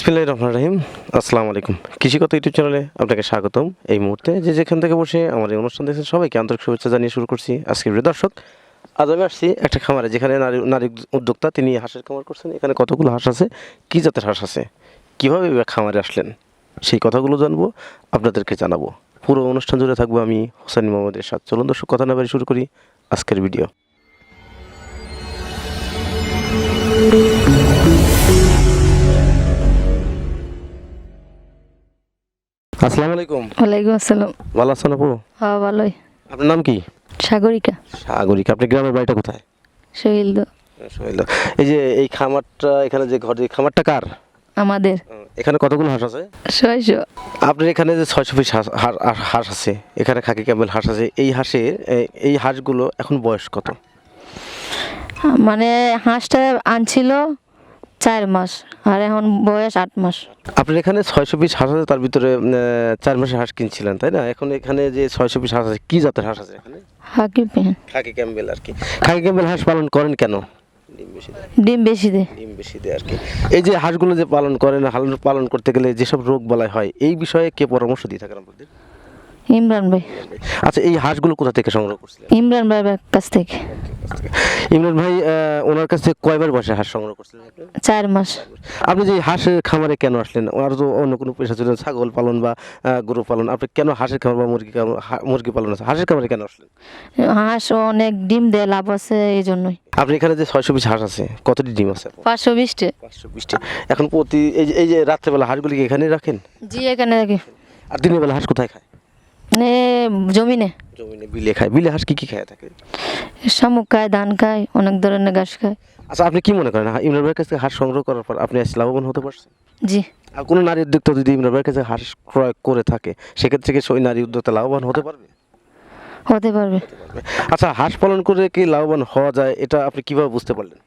বিসমিল্লাহ রহমান রাহিম। আসসালামু আলাইকুম। কৃষিগত ইউটিউব চ্যানেলে আপনাকে স্বাগতম। এই মুহূর্তে যে যেখান থেকে বসে আমার এই অনুষ্ঠান দেখছেন সবাইকে আন্তরিক শুভেচ্ছা জানিয়ে শুরু করছি আজকের প্রিয় দর্শক। আজ আমি আসছি একটা খামারে যেখানে নারী নারী উদ্যোক্তা তিনি হাঁসের খামার করছেন। এখানে কতগুলো হাঁস আছে? কী জাতের হাঁস আছে? কীভাবে খামারে আসলেন? সেই কথাগুলো জানব, আপনাদেরকে জানাব। পুরো অনুষ্ঠান জুড়ে থাকব আমি হোসেন মোহাম্মদের সাথে চলুন দর্শক, কথা না বাড়ি শুরু করি আজকের ভিডিও। আসসালামু আলাইকুম। ওয়ালাইকুম আসসালাম। ভালো আছেন আপু? হ্যাঁ ভালোই। আপনার নাম কি? সাগরিকা। সাগরিক আপনি গ্রামের বাড়িটা কোথায়? শহীদ সোহেল দা। এই যে এই খামারটা এখানে যে ঘর এই খামারটা কার? আমাদের। এখানে কতগুলো হাঁস আছে? ছয়শো। আপনার এখানে যে ছয়শো পিস হাঁস আছে এখানে খাকি ক্যাম্বেল হাঁস আছে এই হাঁসের এই হাঁসগুলো এখন বয়স কত? মানে হাঁসটা আনছিল চার মাস আর এখন বয়স আট মাস। আপনার এখানে ছয়শো পিস হাঁস আছে তার ভিতরে চার মাসের হাঁস কিনছিলেন তাই না? এখন এখানে যে ছয়শো পিস হাঁস আছে কি জাতের হাঁস আছে এখানে? হাকি খাকি ক্যাম্বেল আর কি। খাকি ক্যাম্বেল হাঁস পালন করেন কেন? ডিম বেশি দেয়। ডিম বেশি দে ডিম বেশি দেয় আর কি। এই যে হাঁসগুলো যে পালন করেন পালন করতে গেলে যেসব রোগ বালাই হয় এই বিষয়ে কে পরামর্শ দিয়ে থাকেন আপনাদের? ইমরান ভাই। আচ্ছা এই হাঁসগুলো কোথা থেকে সংগ্রহ করছিলেন? ইমরান ভাইয়ের কাছ থেকে। ইমরান ভাই ওনার কাছে কয়বার বসে হাঁস সংগ্রহ করছিলেন? চার মাস। আপনি যে হাঁসের খামারে কেন আসলেন? আর তো অন্য কোনো পেশা ছিল ছাগল পালন বা গরু পালন। আপনি কেন হাঁসের খামার বা মুরগি মুরগি পালন আছে? হাঁসের খামারে কেন আসলেন? হাঁস অনেক ডিম দেয় লাভ আছে এই জন্যই আপনি এখানে যে ছয়শো পিস হাঁস আছে কতটি ডিম আছে পাঁচশো বিশটে। পাঁচশো বিশটি। এখন প্রতি এই যে এই যে রাত্রেবেলা হাঁসগুলি কি এখানে রাখেন? জি এখানে রাখি। আর দিনের বেলা হাঁস কোথায় খায়? মানে জমিনে। জমিনে বিলে খায়। বিলে হাঁস কি কি খায় থাকে শামুক খায় ধান খায় অনেক ধরনের ঘাস খায়। আচ্ছা আপনি কি মনে করেন ইমরান ভাইয়ের কাছ থেকে হাঁস সংগ্রহ করার পর আপনি আজ লাভবান হতে পারছেন? জি। আর কোনো নারী উদ্যোক্তা যদি ইমরান ভাইয়ের কাছে হাঁস ক্রয় করে থাকে সেক্ষেত্রে কি ওই নারী উদ্যোক্তা লাভবান হতে পারবে। হতে পারবে। আচ্ছা হাঁস পালন করে কি লাভবান হওয়া যায় এটা আপনি কীভাবে বুঝতে পারলেন?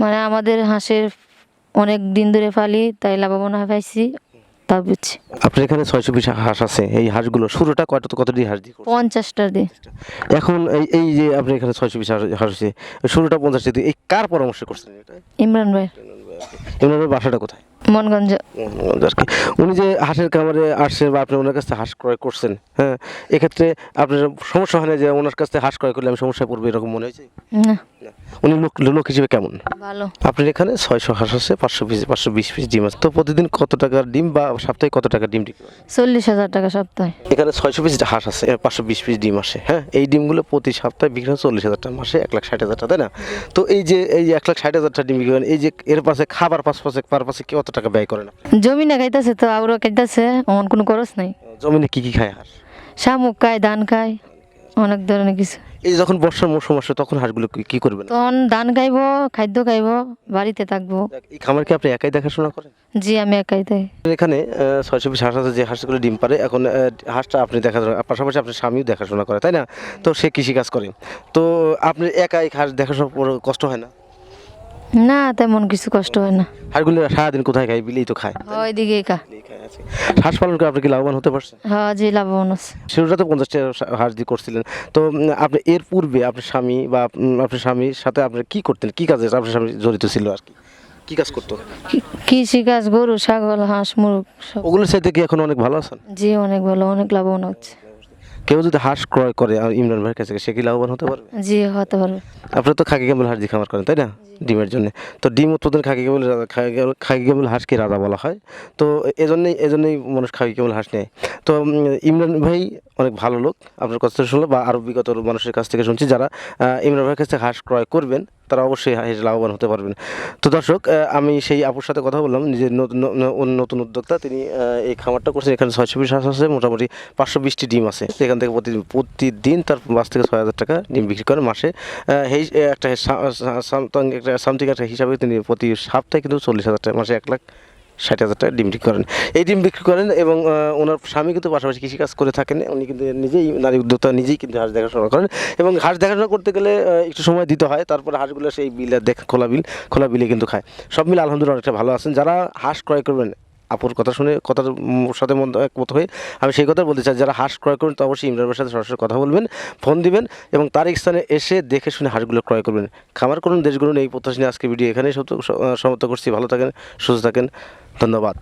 মানে আমাদের হাঁসের অনেক দিন ধরে ফালি তাই লাভবান হয় পাইছি। তা বুঝছি। আপনার এখানে ছয়শো পিস হাঁস আছে এই হাঁসগুলো শুরুটা কত কত দিয়ে হাঁস দিয়ে পঞ্চাশটা দিয়ে। এখন এই এই যে আপনি এখানে ছয়শো পিস হাঁস আছে শুরুটা পঞ্চাশ দিয়ে এই কার পরামর্শ করছেন এটা? ইমরান ভাই ইমরান ভাই বাসাটা কোথায়? মনগঞ্জ। আর কি। উনি যে হাঁসের খামারে আসছেন বা আপনি ওনার কাছ থেকে হাঁস ক্রয় করছেন হ্যাঁ এক্ষেত্রে আপনার সমস্যা হয় না যে ওনার কাছ থেকে হাঁস ক্রয় করলে আমি সমস্যায় পড়ব এরকম মনে হয়েছে? না। না। উনি লোক লোক হিসেবে কেমন? ভালো। আপনার এখানে ছয়শো হাঁস আছে পাঁচশো পিস পাঁচশো বিশ পিস ডিম আছে। তো প্রতিদিন কত টাকার ডিম বা সপ্তাহে কত টাকার ডিম বিক্রি চল্লিশ হাজার টাকা সপ্তাহে। এখানে ছয়শো পিস হাঁস আছে পাঁচশো বিশ পিস ডিম আসে হ্যাঁ? এই ডিমগুলো প্রতি সপ্তাহে বিক্রি হয় চল্লিশ হাজার টাকা মাসে এক লাখ ষাট হাজার টাকা তাই না? তো এই যে এই এক লাখ ষাট হাজার টাকা ডিম বিক্রি করেন এই যে এর পাশে খাবার পাশ পাশে পার পাশে কত টাকা ব্যয় করেন আপনি? জমিনে খাইতেছে তো আরও খাইতেছে এমন কোনো খরচ নাই। জমিনে কি কি খায় হাঁস? শামুক খায় ধান খায় অনেক ধরনের কিছু। এই যখন বর্ষার মৌসুম আসে তখন হাঁসগুলো কি- কি করবেন তখন ধান খাইব খাদ্য খাইব বাড়িতে থাকব। এই খামার কি আপনি একাই দেখাশোনা করেন? জি আমি একাই তাই এখানে ছয়শো পিস হাঁস আছে যে হাঁসগুলো ডিম পারে এখন হাঁসটা আপনি দেখাশোনা পাশাপাশি আপনার স্বামীও দেখাশোনা করে তাই না? তো সে কৃষিকাজ করে। তো আপনি একাই হাঁস দেখাশোনা কষ্ট হয় না? না তেমন কিছু কষ্ট হয় না। হাঁসগুলো সারাদিন কোথায় খায়? বিলেই তো খায়। ওইদিকে খায়, আচ্ছা। হাঁস পালন করে আপনি কি লাভবান হতে পারছেন? হ্যাঁ জি লাভবান আছে। শুরুটাতে পঞ্চাশটা হাঁস দিয়ে করছিলেন। তো আপনি এর পূর্বে আপনার স্বামী বা আপনার স্বামীর সাথে আপনি কি করতেন? কি কাজে আপনার স্বামী জড়িত ছিল আর কি? কি কাজ করতো? কি- কৃষি কাজ গরু ছাগল হাঁস মুরগ ওগুলোর সাথে কি এখন অনেক ভালো আছেন? জি অনেক ভালো অনেক লাভবান হচ্ছে। কেউ যদি হাঁস ক্রয় করে আর ইমরান ভাইয়ের কাছে সে কি লাভবান হতে পারবে? জি হতে পারবে। আপনি তো খাকি কেবল হাঁস দিয়ে খামার করেন তাই না? ডিমের জন্য। তো ডিম উৎপাদন খাকি কেবল খাকি কেবল হাঁসকে রাজা বলা হয়। তো এজন্যই এজন্যই মানুষ খাকি কেবল হাঁস নেয়। তো ইমরান ভাই অনেক ভালো লোক আপনার কাছ থেকে শুনলো বা আরও বিগত মানুষের কাছ থেকে শুনছি যারা ইমরান ভাইয়ের কাছ থেকে হাঁস ক্রয় করবেন। তারা অবশ্যই লাভবান হতে পারবেন। তো দর্শক আমি সেই আপুর সাথে কথা বললাম, যে নতুন উদ্যোক্তা, তিনি এই খামারটা করছেন। এখানে ছয়শো হাঁস আছে, মোটামুটি পাঁচশো বিশটি ডিম আছে। এখান থেকে প্রতিদিন প্রতিদিন তার পাঁচ থেকে ছয় হাজার টাকা ডিম বিক্রি করে মাসে। এই একটা সামথিং একটা হিসাবে তিনি প্রতি সপ্তাহে কিন্তু চল্লিশ হাজার টাকা, মাসে এক লাখ ষাট হাজার টাকা ডিম বিক্রি করেন। এই ডিম বিক্রি করেন এবং ওনার স্বামী কিন্তু পাশাপাশি কৃষিকাজ করে থাকেন। উনি কিন্তু নিজেই নারী উদ্যোক্তা, নিজেই কিন্তু হাঁস দেখাশোনা করেন এবং হাঁস দেখাশোনা করতে গেলে একটু সময় দিতে হয়। তারপরে হাঁসগুলো সেই বিলে দেখ, খোলা বিল, খোলা বিলে কিন্তু খায়। সব মিলে আলহামদুলিল্লাহ অনেকটা ভালো আছেন। যারা হাঁস ক্রয় করবেন, আপুর কথা শুনে, কথার সাথে একমত হয়ে আমি সেই কথা বলতে চাই। যারা হাঁস ক্রয় করবেন তো অবশ্যই ইমরান ভাইয়ের সাথে সরাসরি কথা বলবেন, ফোন দিবেন এবং তার স্থানে এসে দেখে শুনে হাঁসগুলো ক্রয় করবেন। খামার করুন দেশগুলো এই প্রত্যাশা নিয়ে আজকে ভিডিও এখানেই সমাপ্ত করছি। ভালো থাকেন, সুস্থ থাকেন। ধন্যবাদ।